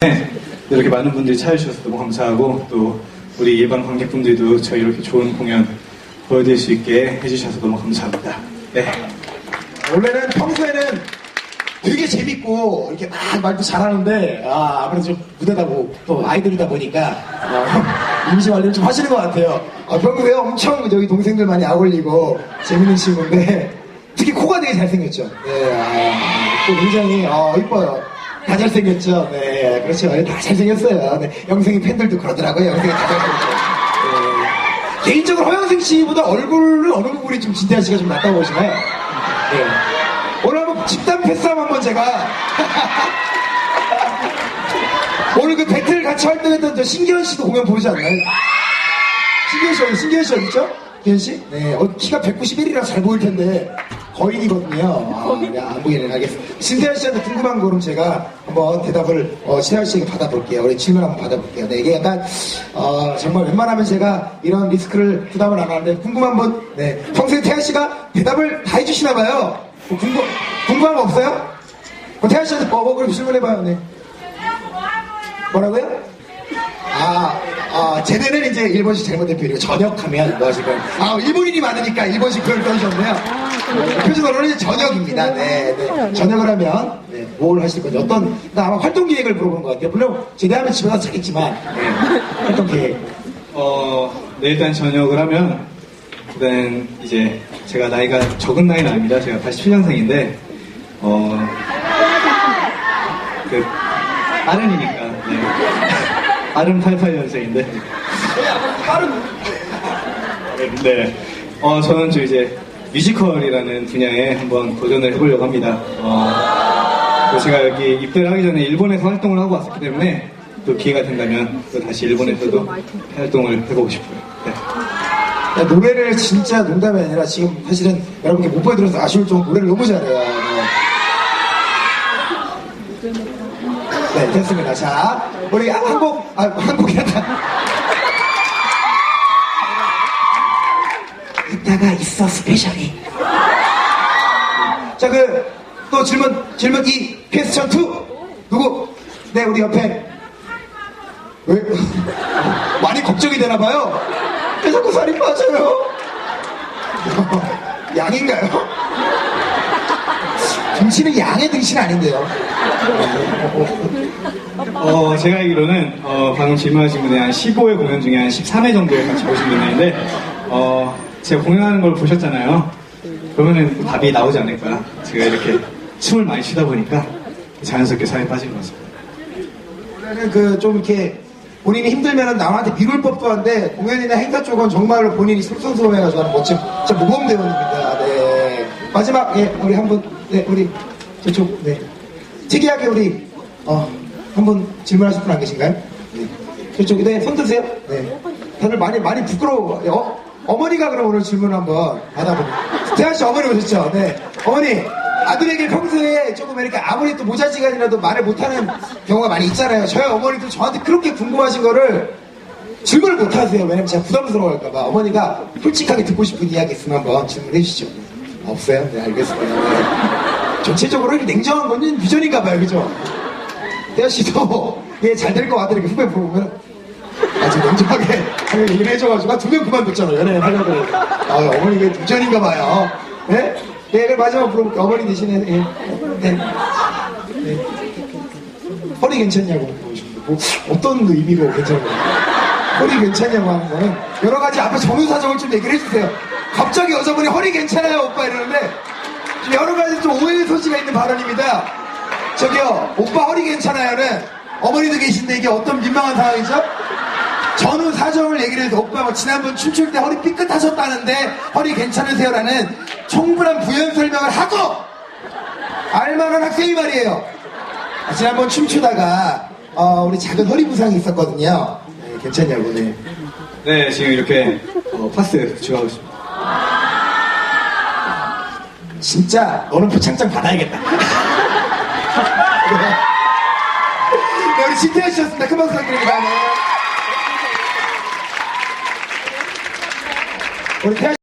네, 이렇게 많은 분들이 찾아주셔서 너무 감사하고 또 우리 일반 관객분들도 저희 이렇게 좋은 공연 보여드릴 수 있게 해주셔서 너무 감사합니다. 네. 원래는 평소에는 되게 재밌고 이렇게 막 말도 잘하는데 아, 아무래도 좀 무대다 보고 또 아이돌이다 보니까 어, 임시 관리를 좀 하시는 것 같아요. 아, 평소에 엄청 저기 동생들 많이 아울리고 재밌는 친구인데 특히 코가 되게 잘생겼죠. 네, 아, 또 굉장히 어, 이뻐요. 다 잘생겼죠. 네, 그렇죠. 다 잘생겼어요. 네, 영생이 팬들도 그러더라고요. 영생이 다 잘생겼죠. 네. 개인적으로 허영생 씨보다 얼굴은 어느 부분이 좀 진태한 씨가 좀 낫다고 보시나요? 네. 오늘 한번 집단 패싸움 한번 제가 오늘 그 배틀 같이 활동했던 저 신기현 씨도 공연 보지 않나요? 신기현 씨 신기현 씨 어디죠? 기현 씨? 네. 어, 키가 191이라 잘 보일 텐데 거인이거든요. 아, 네, 안 보이네. 알겠습니다. 신태현 씨한테 궁금한 거 그럼 제가 한번 대답을 어, 신태현 씨에게 받아볼게요. 우리 질문 한번 받아볼게요. 네, 이게 약간 어, 정말 웬만하면 제가 이런 리스크를 부담을 안 하는데 궁금한 분, 네. 평소에 태현 씨가 대답을 다 해주시나 봐요. 뭐 궁금, 궁금한 거 없어요? 뭐 태현 씨한테 뭐, 뭐 그럼 질문해봐요. 네. 뭐라고요? 아, 아, 제대는 이제 일본식 잘못된 표현이고 저녁하면 뭐 지금 아 일본인이 많으니까 일본식 표현 써주셨네요. 표준어로는 저녁입니다. 네, 네. 저녁을 하면 네, 뭘 하실 건지 어떤 나 아마 활동 계획을 물어보는 것 같아요. 물론 제대하면 집에 가서 자겠지만 네, 활동 계획. 어, 네, 일단 저녁을 하면 일단 이제 제가 나이가 적은 나이는 아닙니다. 제가 87년생인데 어, 그 아른이니까 네. 아른 88년생인데 빠른 네. 어, 저는 저 이제 뮤지컬이라는 분야에 한번 도전을 해보려고 합니다. 어, 또 제가 여기 입대를 하기 전에 일본에서 활동을 하고 왔었기 때문에 또 기회가 된다면 또 다시 일본에서도 활동을 해보고 싶어요. 네. 야, 노래를 진짜 농담이 아니라 지금 사실은 여러분께 못 보여드려서 아쉬울 정도 노래를 너무 잘해요. 네. 네, 됐습니다. 자, 우리 한국, 아, 한국이란 다. 이따가 있어, 스페셜이. 자, 그, 또 질문, 질문 2, 퀘스천 2. 누구? 네, 우리 옆에. 왜? 많이 걱정이 되나 봐요. 왜 자꾸 살이 빠져요? 양인가요? 등신은 양의 등신 아닌데요. 어, 제가 알기로는 어, 방금 질문하신 분의 한 15회 공연 중에 한 13회 정도에 같이 보신 분인데 어, 제가 공연하는 걸 보셨잖아요. 그러면은 답이 나오지 않을까. 제가 이렇게 춤을 많이 추다 보니까 자연스럽게 살이 빠진 것 같습니다. 원래는 그 좀 이렇게 본인이 힘들면 남한테 미룰 법도 한데 공연이나 행사 쪽은 정말로 본인이 솔선수범해가지고 하는 멋진 진짜 모범 대원입니다. 네. 마지막 예 우리 한분네 우리 저쪽 네 특이하게 우리 어한 분 질문하실 분 안 계신가요? 네. 저쪽에 네, 손 드세요. 네. 다들 많이 많이 부끄러워. 어 어머니가 그럼 오늘 질문 한번 받아보고 태아 씨 어머니 오셨죠? 네 어머니 아들에게 평소에 조금 이렇게 아무리 또 모자지간이라도 말을 못하는 경우가 많이 있잖아요. 저희 어머니도 저한테 그렇게 궁금하신 거를 질문을 못 하세요. 왜냐면 제가 부담스러워할까봐. 어머니가 솔직하게 듣고 싶은 이야기 있으면 한번 질문해 주시죠. 없어요? 네, 알겠습니다. 네. 전체적으로 이렇게 냉정한 거는 유전인가 봐요. 그죠? 태아 씨도 예, 잘 될 것 같아. 이렇게 후배 보면 아주 냉정하게 하면 얘기를 해줘가지고 두 명 그만뒀잖아. 연애 하려고. 아, 어머니 이게 유전인가 봐요. 네? 네, 그럼 마지막 물어볼게요. 어머니 대신에, 예. 네. 네. 허리 괜찮냐고 물어보시고 뭐, 어떤 의미로 괜찮냐고 허리 괜찮냐고 하는 거는 여러 가지 앞에 전후 사정을 좀 얘기를 해주세요 갑자기 여자분이 허리 괜찮아요 오빠 이러는데 좀 여러 가지 좀 오해의 소지가 있는 발언입니다 저기요 오빠 허리 괜찮아요는 어머니도 계신데 이게 어떤 민망한 상황이죠? 전후 사정을 얘기를 해서 오빠 뭐 지난번 춤출 때 허리 삐끗하셨다는데 허리 괜찮으세요라는 충분한 부연 설명을 하고 알만한 학생이 말이에요. 아, 지난번 춤추다가 어, 우리 작은 허리 부상이 있었거든요. 네, 괜찮냐고. 네. 네, 지금 이렇게 어, 파스 구축하고 있습니다. 진짜 너는 표창장 받아야겠다. 네, 우리 진태현 씨였습니다. 큰 박수 부탁드립니다. 네. 우리 태현